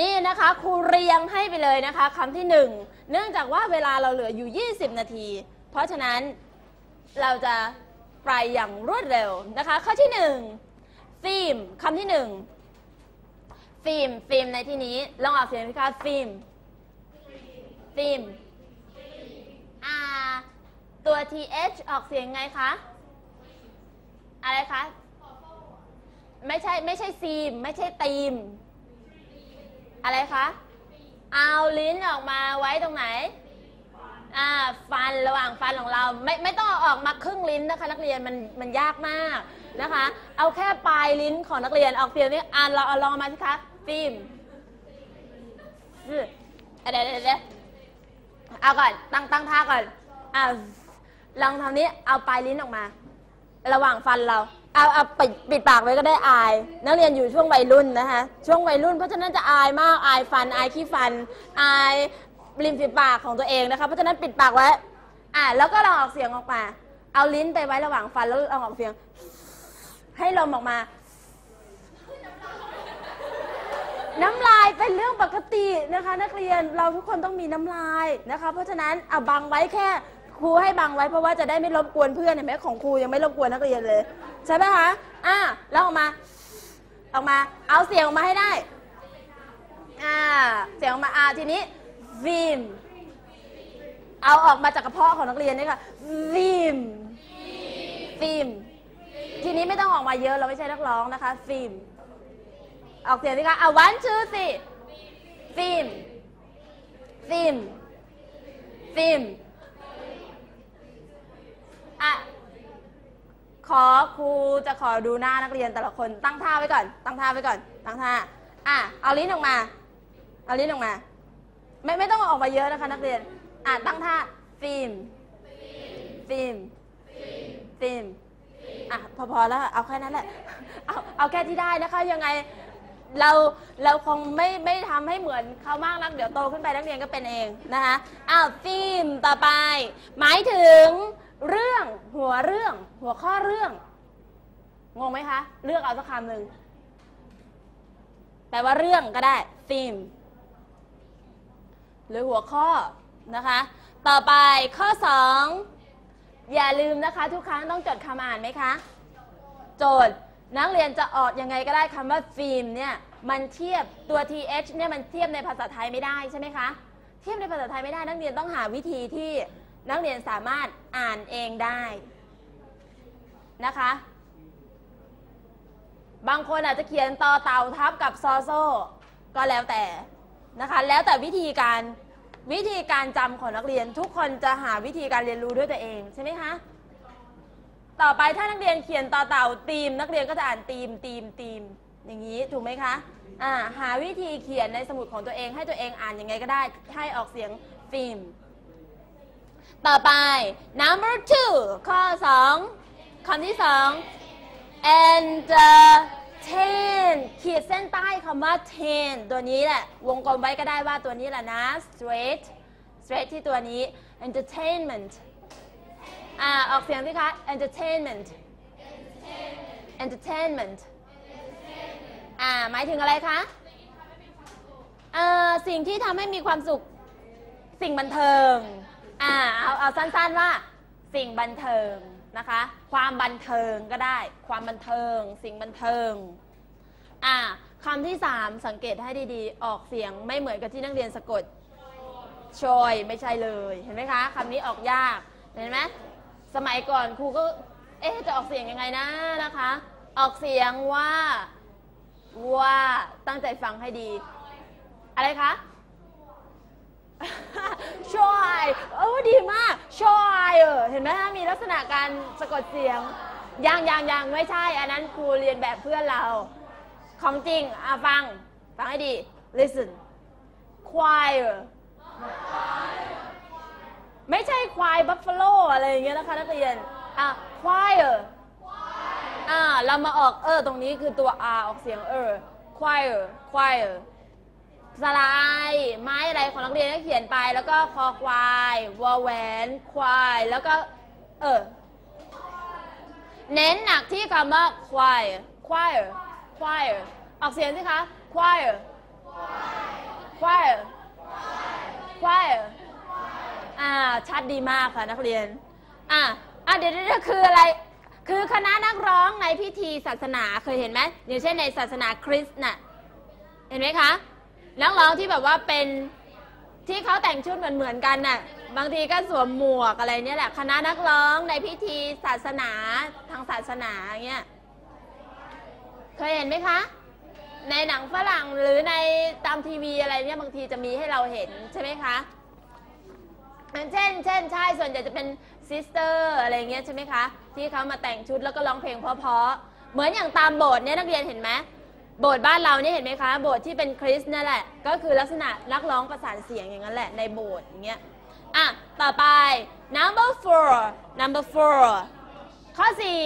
นี่นะคะครูเรียงให้ไปเลยนะคะคำที่หนึ่งเนื่องจากว่าเวลาเราเหลืออยู่ 20 นาที เพราะฉะนั้นเราจะไปอย่างรวดเร็วนะคะ ข้อที่หนึ่งฟิล์มคำที่หนึ่งฟิล์มฟิล์มในที่นี้ลองออกเสียงสิคะฟิล์มฟิล์มอ่าตัว th ออกเสียงไงคะอะไรคะไม่ใช่ไม่ใช่ซีมไม่ใช่ตีม อะไรคะ เอาลิ้นออกมาไว้ตรงไหน อ่า ฟันระหว่างฟันของเรา ไม่ไม่ต้องเอาออกมาครึ่งลิ้นนะคะ นักเรียนมันมันยากมากนะคะ เอาแค่ปลายลิ้นของนักเรียนออกเสียงนี้อ่านเราเอาลองมาสิคะฟิล์มฟิล์มอะเดี๋ยวเดี๋ยวเดี๋ยวเอาก่อน ตั้งตั้งท่าก่อนอ่าลองทำนี้เอาปลายลิ้นออกมา ระหว่างฟันเรา เอาเอาปิดปิดปากไว้ก็ได้อาย นักเรียนอยู่ช่วงวัยรุ่นนะคะช่วงวัยรุ่นเพราะฉะนั้นจะอายมากอายฟันอายขี้ฟัน อายริมฝีปากของตัวเองนะคะเพราะฉะนั้นปิดปากไว้ อ่าแล้วก็ลองออกเสียงออกมา เอาลิ้นไปไว้ระหว่างฟันแล้วลองออกเสียง ให้ลมออกมา น้ำลายเป็นเรื่องปกตินะคะ นักเรียนเราทุกคนต้องมีน้ำลายนะคะ เพราะฉะนั้นเอาบังไว้แค่ ครูให้บังไว้เพราะว่าจะได้ไม่รบกวนเพื่อนเห็นไหมของครูยังไม่รบกวนนักเรียนเลย ใช่ไหมคะอะแล้วออกมา ออกมา เอาเสียงออกมาให้ได้อ่าเสียงออกมาอ่าทีนี้วิมเอาออกมาจากกระเพาะของนักเรียนนี่ค่ะวิมฟิล์มทีนี้ไม่ต้องออกมาเยอะเราไม่ใช่นักร้องนะคะ ฟิล์มออกเสียงสิคะอะ one two three ฟิล์มฟิล์มฟิล์ม อะขอครูจะขอดูหน้านักเรียนแต่ละคนตั้งท่าไว้ก่อน ตั้งท่าไว้ก่อน ตั้งท่าอะเอาลิ้นออกมาเอาลิ้นออกมา ไม่ไม่ต้องอออกมาเยอะนะคะ นักเรียนอะตั้งท่าฟิล์มฟิล์มฟิล์มอะพอพอแล้วเอาแค่นั้นแหละเอาเอาแค่ที่ได้นะคะ ยังไงเราเราคงไม่ไม่ทำให้เหมือนเขามากนักเดี๋ยวโตขึ้นไปนักเรียนก็เป็นเองนะคะอ้าวฟิล์มต่อไป หมายถึง เรื่องหัวเรื่อง หัวข้อเรื่องงงไหมคะ เลือกเอาสักคำหนึ่งแปลว่าเรื่องก็ได้ฟิล์มหรือหัวข้อนะคะ ต่อไปข้อ 2 อย่าลืมนะคะทุกครั้งต้องจดคำอ่านไหมคะ โจทย์นักเรียนจะออกยังไงก็ได้คำว่าฟิล์มเนี่ยมันเทียบตัว th เนี่ยมันเทียบในภาษาไทยไม่ได้ใช่ไหมคะ เทียบในภาษาไทยไม่ได้นักเรียนต้องหาวิธีที่ นักเรียนสามารถอ่านเองได้นะคะ บางคนอาจจะเขียนต่อเต่าทับกับซอโซ่ก็แล้วแต่นะคะ แล้วแต่วิธีการวิธีการจำของนักเรียนทุกคนจะหาวิธีการเรียนรู้ด้วยตัวเองใช่ไหมคะ ต่อไปถ้านักเรียนเขียนต่อเต่าตีม นักเรียนก็จะอ่านตีมตีมตีมอย่างนี้ถูกไหมคะอ่าหาวิธีเขียนในสมุดของตัวเองให้ตัวเองอ่านยังไงก็ได้ให้ออกเสียงฟิล์ม ต่อไป number two ข้อ2คำที่2 entertain ขีดเส้นใต้คำว่า tain ตัวนี้แหละ วงกลมไว้ก็ได้ว่าตัวนี้แหละนะ straight straight ที่ตัวนี้ entertainment อ่าออกเสียงสิคะ entertainment entertainment อ่าหมายถึงอะไรคะเอ่อสิ่งที่ทำให้มีความสุขสิ่งบันเทิง อ่าเอาเอาสั้นๆว่า สิ่งบันเทิงนะคะ ความบันเทิงก็ได้ ความบันเทิง สิ่งบันเทิงอ่าคำที่สามสังเกตให้ดีๆ ออกเสียงไม่เหมือนกับที่นักเรียนสะกดชอยไม่ใช่เลยเห็นไหมคะคำนี้ออกยากเห็นไหมสมัยก่อนครูก็เอ๊จะออกเสียงยังไงนะนะคะ ออกเสียงว่าว่าตั้งใจฟังให้ดี อะไรคะ ชอยเออดีมากชอยเออเห็นไหมมีลักษณะการสะกดเสียงยังยังยังไม่ใช่ อันนั้นครูเรียนแบบเพื่อนเรา ของจริงอะฟัง ฟังให้ดี listen choir ไม่ใช่ควายบัฟฟาโลอะไรอย่างเงี้ยนะคะนักเรียนอะ choir อ่าเรามาออกเออตรงนี้คือตัว R ออกเสียงเออ choir choir สลายไม้อะไรของนักเรียนก็เขียนไป แล้วก็คอควายวอแหวนควาย แล้วก็เออเน้นหนักที่คำว่า choir choir choir ออกเสียงสิคะ choir choir choir อ่าชัดดีมากค่ะนักเรียนอะอะเดี๋ยวเดี๋ยวคืออะไรคือคณะนักร้องในพิธีศาสนาเคยเห็นไหมอย่างเช่นในศาสนาคริสต์น่ะเห็นไหมคะ นักร้องที่แบบว่าเป็นที่เขาแต่งชุดเหมือนเหมือนกันน่ะบางทีก็สวมหมวกอะไรเนี่ยแหละคณะนักร้องในพิธีศาสนาทางศาสนาเงี้ยเคยเห็นไหมคะ ในหนังฝรั่งหรือในตามทีวีอะไรเนี่ยบางทีจะมีให้เราเห็นใช่ไหมคะเช่น เช่น ใช่ ส่วนใหญ่จะเป็นซิสเตอร์อะไรเงี้ยใช่ไหมคะ ที่เขามาแต่งชุดแล้วก็ร้องเพลงเพราะๆ เหมือนอย่างตามโบสถ์เนี่ยนักเรียนเห็นไหม โบสถ์บ้านเราเนี่ยเห็นไหมคะ โบสถ์ที่เป็นคริสต์นั่นแหละ ก็คือลักษณะนักร้องประสานเสียงอย่างนั้นแหละในโบสถ์อย่างเงี้ย อะ ต่อไป number four number four ข้อสี่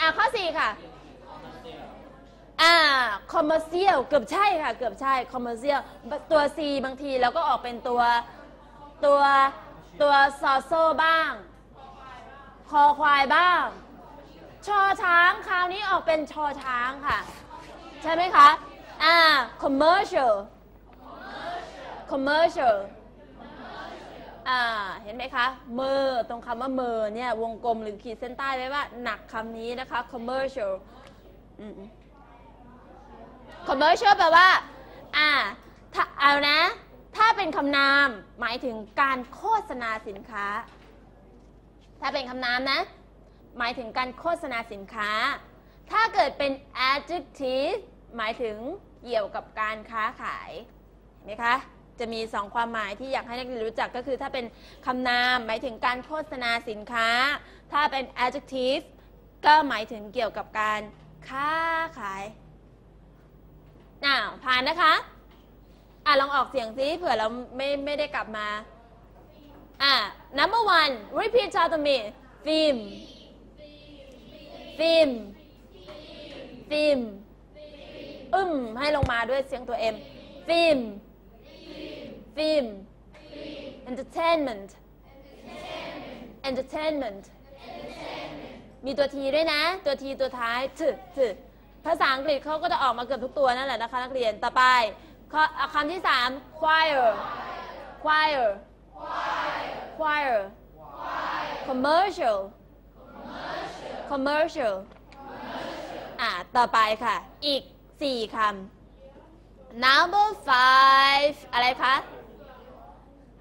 อะ ข้อสี่ค่ะ อ่า commercial เกือบใช่ค่ะ เกือบใช่ commercial ตัว C บางทีเราก็ออกเป็นตัวตัวตัวซอโซบ้าง คอควายบ้าง ชอช้างคราวนี้ออกเป็นชอช้างค่ะ ใช่ไหมคะ อ่า commercial commercial อ่า เห็นไหมคะ เมอตรงคำว่าเมอเนี่ย วงกลมหรือขีดเส้นใต้ไว้ว่าหนักคำนี้นะคะ commercial commercial แปลว่า อ่า ถ้าเอานะ ถ้าเป็นคำนาม หมายถึงการโฆษณาสินค้า ถ้าเป็นคำนามนะ หมายถึงการโฆษณาสินค้า ถ้าเกิดเป็น adjective หมายถึงเกี่ยวกับการค้าขายเห็นไหมคะจะมีสองความหมายที่อยากให้นักเรียนรู้จักก็คือถ้าเป็นคำนามหมายถึงการโฆษณาสินค้า ถ้าเป็น adjective ก็หมายถึงเกี่ยวกับการค้าขายอ้าผ่านนะคะ อะ ลองออกเสียงซิเผื่อเราไม่ไม่ได้กลับมา อะ number one repeat after me film film film ฟิมอึมให้ลงมาด้วยเสียงตัว M film film entertainment entertainment มีตัวทีด้วยนะ ตัวทีตัวท้ายถึถึภาษาอังกฤษเขาก็จะออกมาเกือบทุกตัวนั่นแหละนะคะนักเรียนต่อไปคำที่สาม choir choir choir commercial commercial ต่อไปค่ะ อีกสี่คำ number five อะไรคะ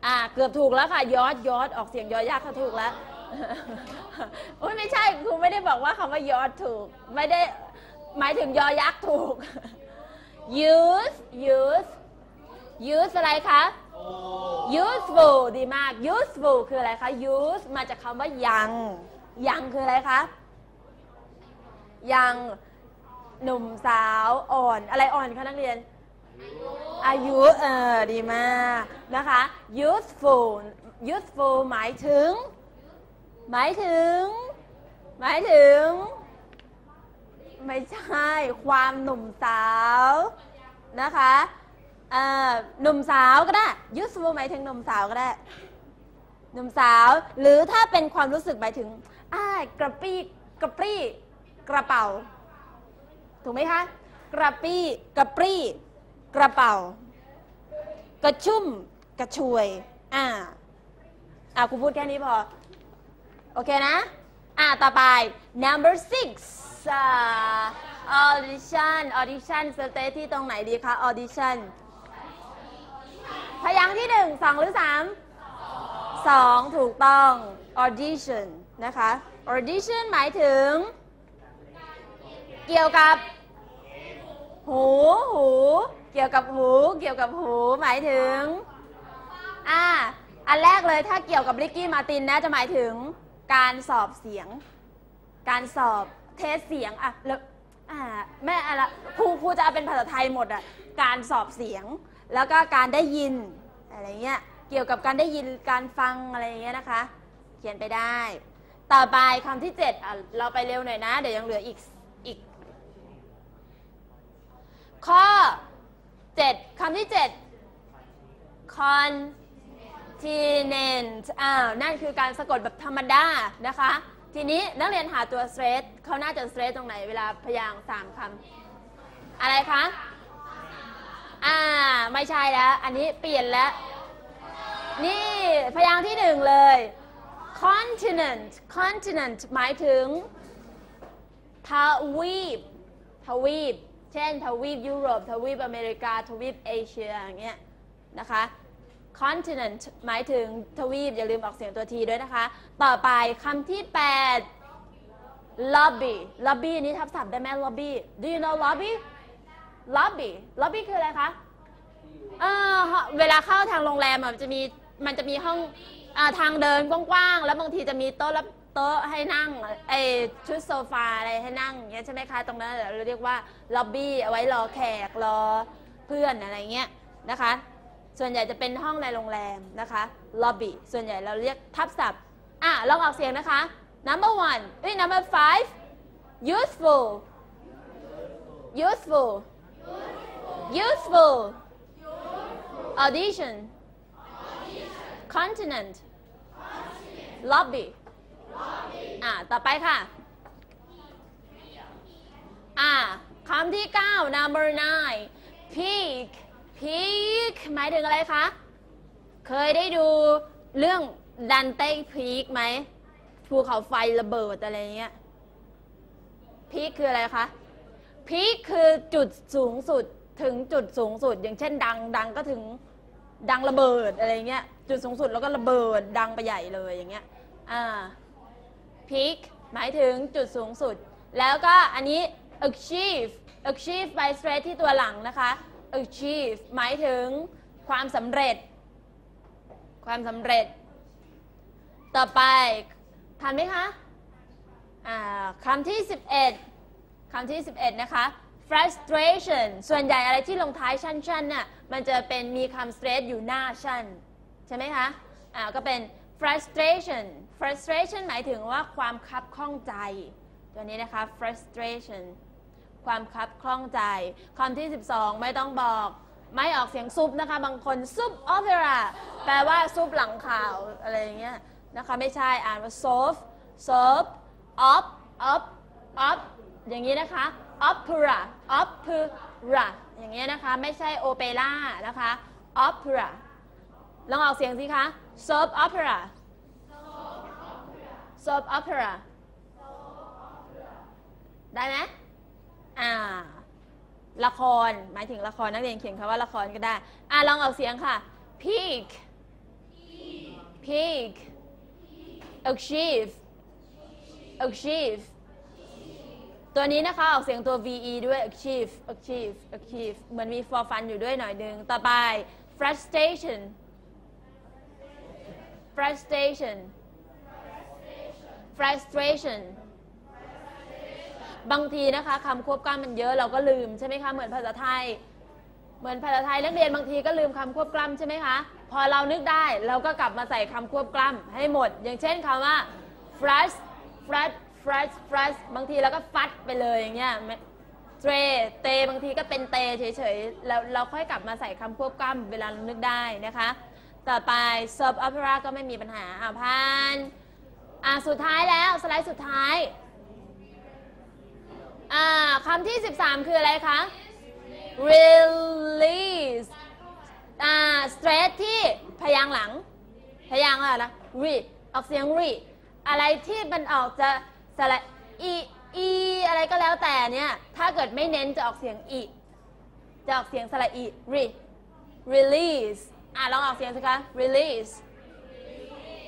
อ่า เกือบถูกแล้วค่ะ ยอดยอดออกเสียงยอดยากค่ะถูกแล้ว โอ้ยไม่ใช่ครูไม่ได้บอกว่าคำว่ายอดถูก ไม่ได้หมายถึงยอยักษ์ถูก use use use อะไรคะ useful ดีมาก useful คืออะไรคะ use มาจากคำว่ายัง ยังคืออะไรคะ ยัง หนุ่มสาวอ่อนอะไรอ่อนคะนักเรียน อายุเออดีมากนะคะ useful useful หมายถึง หมายถึง หมายถึง ไม่ใช่ ความหนุ่มสาวนะคะเอ่อหนุ่มสาวก็ได้ useful หมายถึงหนุ่มสาวก็ได้หนุ่มสาว หรือถ้าเป็นความรู้สึกหมายถึงอ้ากระปี้กระปรี้กระเป๋า ถูกไหมคะ กระปี้กระปรี้ กระเป๋า กระชุ่ม กระชวย อ่า อ่าครูพูดแค่นี้พอ โอเคนะ อ่า ต่อไป number six อ่า audition audition สเตทที่ตรงไหนดีคะ audition พยางค์ที่หนึ่งสองหรือสามสองถูกต้อง audition นะคะ audition หมายถึง เกี่ยวกับ หูหู เกี่ยวกับหู เกี่ยวกับหู หมายถึง อ่า อันแรกเลยถ้าเกี่ยวกับลิกกี้มาตินนะจะหมายถึงการสอบเสียง การสอบเทสเสียงอะแล้วอ่าแม่อะไรครูครูจะเอาเป็นภาษาไทยหมดอะการสอบเสียง แล้วก็การได้ยินอะไรเงี้ยเกี่ยวกับการได้ยินการฟังอะไรเงี้ยนะคะ เขียนไปได้ ต่อไปคำที่เจ็ดอะเราไปเร็วหน่อยนะ เดี๋ยวยังเหลืออีก ข้อเจ็ดคำที่เจ็ด continent อ้าว นั่นคือการสะกดแบบธรรมดา นะคะ ทีนี้นักเรียนหาตัว stress เขาน่าจะ stress ตรงไหนเวลาพยางค์สามคำ อะไรคะ อ่า ไม่ใช่แล้ว อันนี้เปลี่ยนแล้ว นี่พยางค์ที่หนึ่งเลย continent continent หมายถึงทวีปทวีป เช่นทวีปยุโรป ทวีปอเมริกา ทวีปเอเชียอย่างเงี้ยนะคะ continent หมายถึงทวีป อย่าลืมออกเสียงตัวทีด้วยนะคะ ต่อไปคำที่ 8 lobby lobby อันนี้ทับศัพท์ได้ไหม lobby do you know lobby lobby lobby คืออะไรคะเออเวลาเข้าทางโรงแรมอะมันจะมีมันจะมีห้องอทางเดินกว้างๆ แล้วบางทีจะมีโต๊ะรับ โต๊ะให้นั่งไอชุดโซฟาอะไรให้นั่งอย่างเงี้ยใช่ไหมคะตรงนั้นเราเรียกว่าล็อบบี้เอาไว้รอแขกรอเพื่อนอะไรเงี้ยนะคะ ส่วนใหญ่จะเป็นห้องในโรงแรมนะคะล็อบบี้ส่วนใหญ่เราเรียกทับศัพท์อะลองออกเสียงนะคะ number one เอ้ย number five useful useful useful audition continent lobby อ่าต่อไปค่ะอ่าคำที่ 9 number nine peak peak หมายถึงอะไรคะ เคยได้ดูเรื่องดันเต้พีคไหมภูเขาไฟระเบิดอะไรเงี้ยพีคคืออะไรคะพีคคือจุดสูงสุดถึงจุดสูงสุด อย่างเช่น ดังดังก็ถึงดังระเบิดอะไรเงี้ยจุดสูงสุดแล้วก็ระเบิดดังไปใหญ่เลยอย่างเงี้ยอ่า peak หมายถึงจุดสูงสุด แล้วก็อันนี้ achieve achieve by straight ที่ตัวหลังนะคะ achieve หมายถึงความสำเร็จ ความสำเร็จ ต่อไปทันไหมคะคำที่ 11คำที่ 11 นะคะ frustration ส่วนใหญ่อะไรที่ลงท้ายชันชันน่ะมันจะเป็นมีคำ straight อยู่หน้าชันใช่ไหมคะ อ่า ก็เป็น frustration frustration หมายถึงว่าความคับข้องใจ ตัวนี้นะคะ frustration ความคับข้องใจคำที่ 12 ไม่ต้องบอกไม่ออกเสียงซุปนะคะ บางคนซุป opera แปลว่าซุปหลังข่าวอะไรอย่างเงี้ยนะคะไม่ใช่อ่านว่า soap soap op op op อย่างนี้นะคะ opera opera อย่างเงี้ยนะคะ ไม่ใช่โอเปร่านะคะ opera ลองออกเสียงสิคะ soap opera soap opera ได้ไหมอ่า ละคร หมายถึงละครนักเรียนเขียนคำว่าละครก็ได้ อ่าลองออกเสียงค่ะ peak peak achieve achieve ตัวนี้นะคะ ออกเสียงตัว ve ด้วย achieve achieve achieve เหมือนมี for fun อยู่ด้วยหน่อยนึง ต่อไป frustration frustration frustration บางทีนะคะคำควบกล้ำมันเยอะเราก็ลืมใช่ไหมคะเหมือนภาษาไทย เหมือนภาษาไทยนักเรียนบางทีก็ลืมคำควบกล้ำใช่ไหมคะพอเรานึกได้เราก็กลับมาใส่คำควบกล้ำให้หมด อย่างเช่นคำว่า frust frust frust frust บางทีเราก็ฟัดไปเลยอย่างเงี้ยเตรเตบางทีก็เป็นเตเฉยๆแล้วเราค่อยกลับมาใส่คำควบกล้ำเวลาเรานึกได้นะคะ ต่อไป soap opera ก็ไม่มีปัญหาอ่าพานอ่าสุดท้ายแล้วสไลด์สุดท้ายอ่าคำที่ 13 คืออะไรคะ release อ่า stress ที่พยางหลัง พยางอะไรนะ re ออกเสียง re อะไรที่มันออกจะสระอีอีอะไรก็แล้วแต่เนี่ยถ้าเกิดไม่เน้นจะออกเสียงอีจะออกเสียงสระอี re release อ่าลองออกเสียงสิคะ release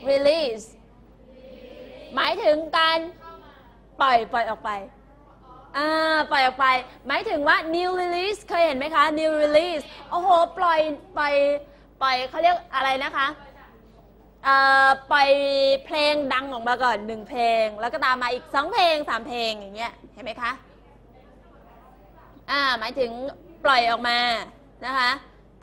release หมายถึงการปล่อยปล่อยออกไปอ่าปล่อยออกไป หมายถึงว่า new release เคยเห็นไหมคะ new release โอ้โห ปล่อยปล่อยปล่อยเขาเรียกอะไรนะคะเอ่อปล่อยเพลงดังออกมาก่อนหนึ่งเพลง แล้วก็ตามมาอีกสองเพลงสามเพลงอย่างเงี้ยเห็นไหมคะอ่าหมายถึงปล่อยออกมานะคะ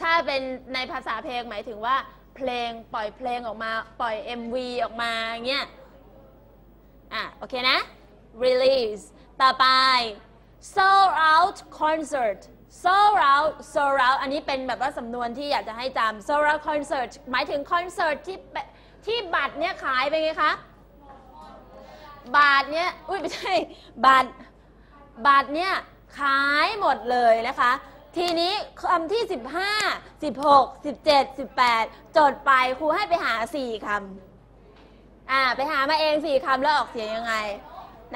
ถ้าเป็นในภาษาเพลงหมายถึงว่า เพลงปล่อยเพลงออกมาปล่อย MV ออกมาเงี้ยอะโอเคนะ release ต่อไป sold out concert sold out sold out อันนี้เป็นแบบว่าสำนวนที่อยากจะให้จำ sold out concert หมายถึงคอนเสิร์ตที่ไปที่บัตรเนี่ยขายไปไงคะบาทเนี่ยอุ้ยไม่ใช่ บาท บาทเนี่ยขายหมดเลยนะคะ ทีนี้คำที่ 15 16 17 18 จดไปครูให้ไปหา 4คำอ่าไปหามาเอง 4คำแล้วออกเสียงยังไง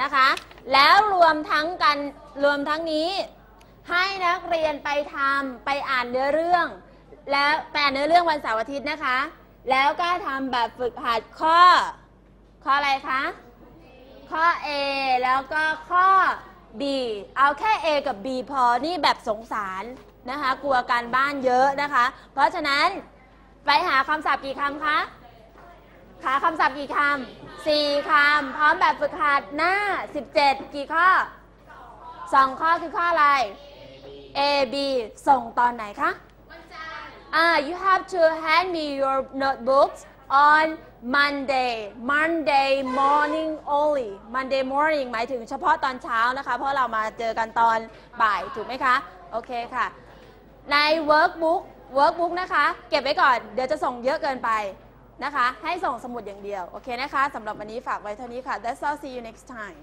นะคะ แล้วรวมทั้งกันรวมทั้งนี้ ให้นักเรียนไปทำไปอ่านเนื้อเรื่อง แล้วไปอ่านเนื้อเรื่องวันเสาร์อาทิตย์นะคะ แล้วก็ทำแบบฝึกหัดข้อ ข้ออะไรคะ ข้อ A แล้วก็ข้อ B เอาแค่ A กับ B พอ นี่แบบสงสารนะคะ กลัวการบ้านเยอะนะคะ เพราะฉะนั้นไปหาคำศัพท์กี่คำคะหาคำศัพท์กี่คำสี่คำ พร้อมแบบฝึกหัดหน้า 17 กี่ข้อสองข้อคือข้ออะไร A B ส่งตอนไหนคะ อ่า you have to hand me your notebooks on Monday Monday morning only Monday morning หมายถึงเฉพาะตอนเช้านะคะ เพราะเรามาเจอกันตอนบ่ายถูกไหมคะ โอเคค่ะ ใน workbook workbook นะคะ เก็บไว้ก่อน เดี๋ยวจะส่งเยอะเกินไปนะคะ ให้ส่งสมุดอย่างเดียว โอเคนะคะสำหรับวันนี้ฝากไว้เท่านี้ค่ะ That's all see you next time